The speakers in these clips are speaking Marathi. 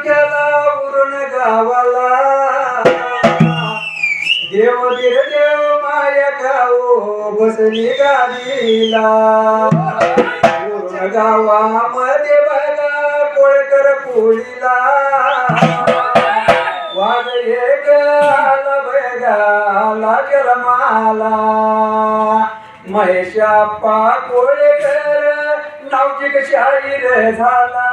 केला उरण गावाला. देव धीर देव माया खाओ बसली गावीला. उरण गावामध्ये बघा कोळकर पोळीला. वाद एक आला बघाला महेशा महेशाप्पा कोळेकर नावचिक शाहीर झाला.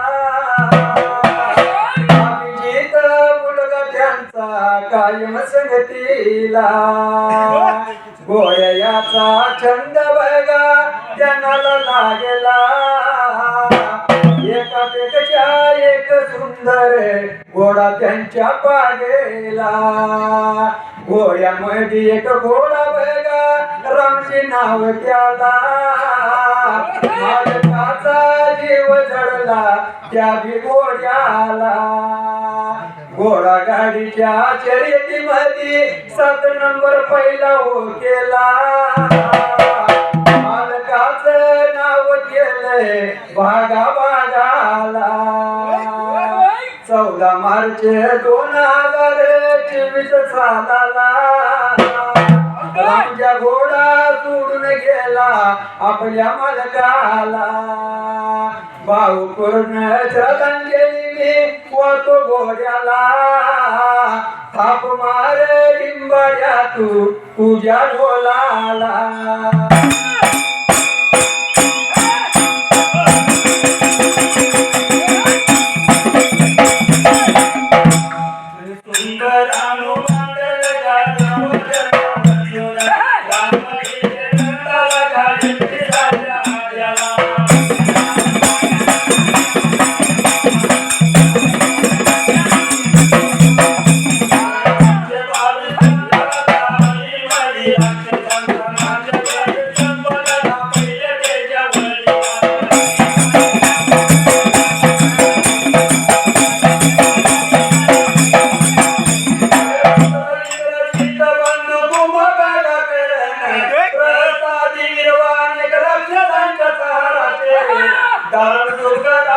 त्यांचा कायम संगतीला. गोळ्याचा छंद बघा त्यांना लागला. एकापेक्षा एक सुंदर घोडा त्यांच्या पागेला. गोळ्यामध्ये एक घोडा बघा रामचे नाव त्याला मालकाचा जीव जडला त्या बी गोड्याला. घोडा गाडीच्या शर्यतीमध्ये सात नंबर पहिला हो केला मालकाच नाव केलंय भागा भागाला. चौदा मार्च दोन हजार चोवीस सालाला. आमच्या घोडा सोडून गेला आपल्या मालकाला. भाऊ पूर्ण श्रद्धांजली मी वातो घोड्याला थाप मार लिंबाड्या तू तुझ्या ढोलाला. पाहिजे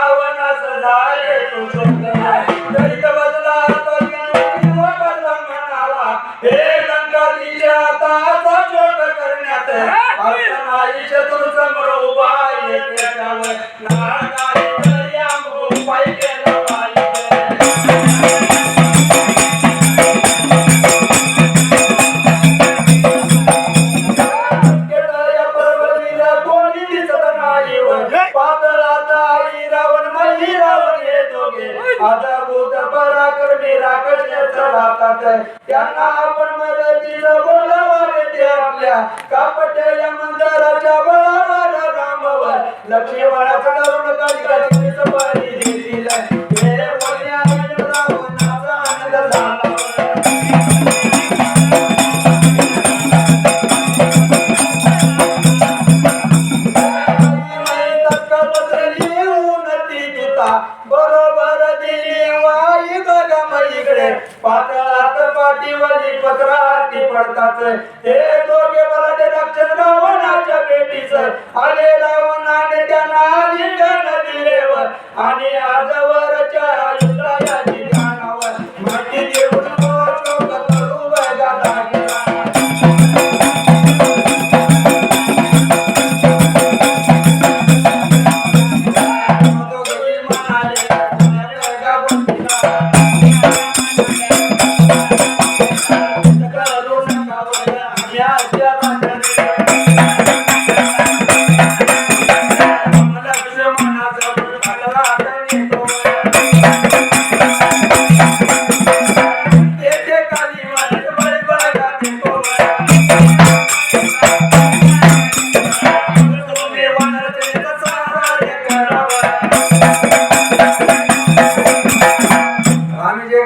आधारभूत पराक्रमी राक्षस राहतात त्यांना आपण मदतीला बोलावावे ते आपल्या कापट्या मंदाराच्या मंदिराच्या बळावर रामवर. लक्ष्मी करून कधी कधी सवारी पत्राती पडतात हे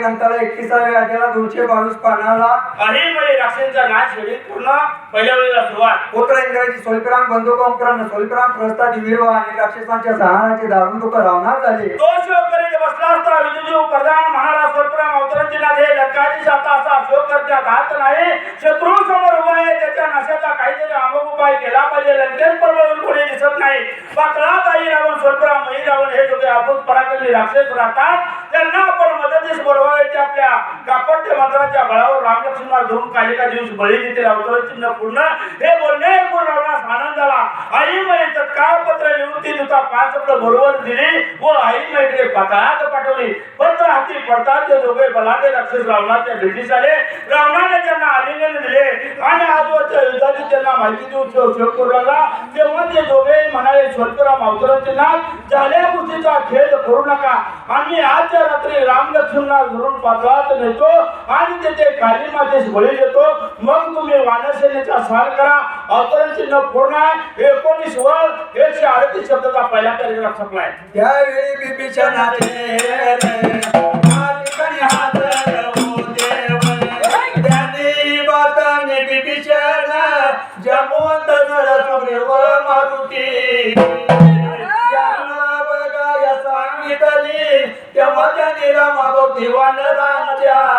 ग्रंथाला एकतीसाव्या अध्यायाला दोनशे बावीस पानाला अहिमय राक्षसांचा नाश होईल पूर्ण पहिल्या वेळेला सुरुवात. पुत्र इंद्राची स्वल्पराम बंधुकोमकरण स्वल्पराम प्रस्ता दिव्यवा आणि राक्षसांच्या सहानाचे दारुण दुःख रावणार झाले. तो शोक करीत बसला असता विदुजी प्रधान महाराज स्वल्पराम अवतरणची नाथे लंकाची जाता असा शोक करण्यात हात नाही. शत्रू समोर उभा आहे त्याच्या नशाचा काहीतरी अमोघ उपाय केला पाहिजे. लंकेश पर्वत कोणी दिसत नाही. पाकळात आई रावण स्वल्पराम मही रावण हे दोघे अभूत पराक्रमी राक्षस राहतात. त्यांना आपण मदतीस बोलवायचे आपल्या कापट्य मंत्राच्या बळावर रामलक्ष्मणाला धरून काही का दिवस बळी देतील अवतरण चिन्ह पूर्ण. हे बोलणे ऐकून रावणास आनंद आला आई मय तत्काळ पत्र लिहून ती तुझा पाच शब्द बरोबर दिली व आई मैत्रे पाताळात पाठवली. पत्र हाती पडतात ते दोघे बलाढ्य राक्षस रावणाच्या भेटीस आले. रावणाने त्यांना आलिंगन आजवरच्या त्यांना माहिती देऊन शोक करू लागला तेव्हा ते दोघे म्हणाले स्वल्पराम अवतरांचे नाथ झाल्या गोष्टीचा खेळ करू नका. आम्ही आजच्या रात्री राम लक्ष्मणला धरून पात्रात नेतो आणि तेथे काली मातेस बळी देतो. मग तुम्ही वानसेनेचा सार करा. अवतरण न. पूर्ण एकोणीस वर एकशे अडतीस शब्दाचा पहिला कार्यक्रम संपलाय. त्यावेळी बिभीषणाचे त्या राजा तेव्हा त्यांनी देवा न राजा.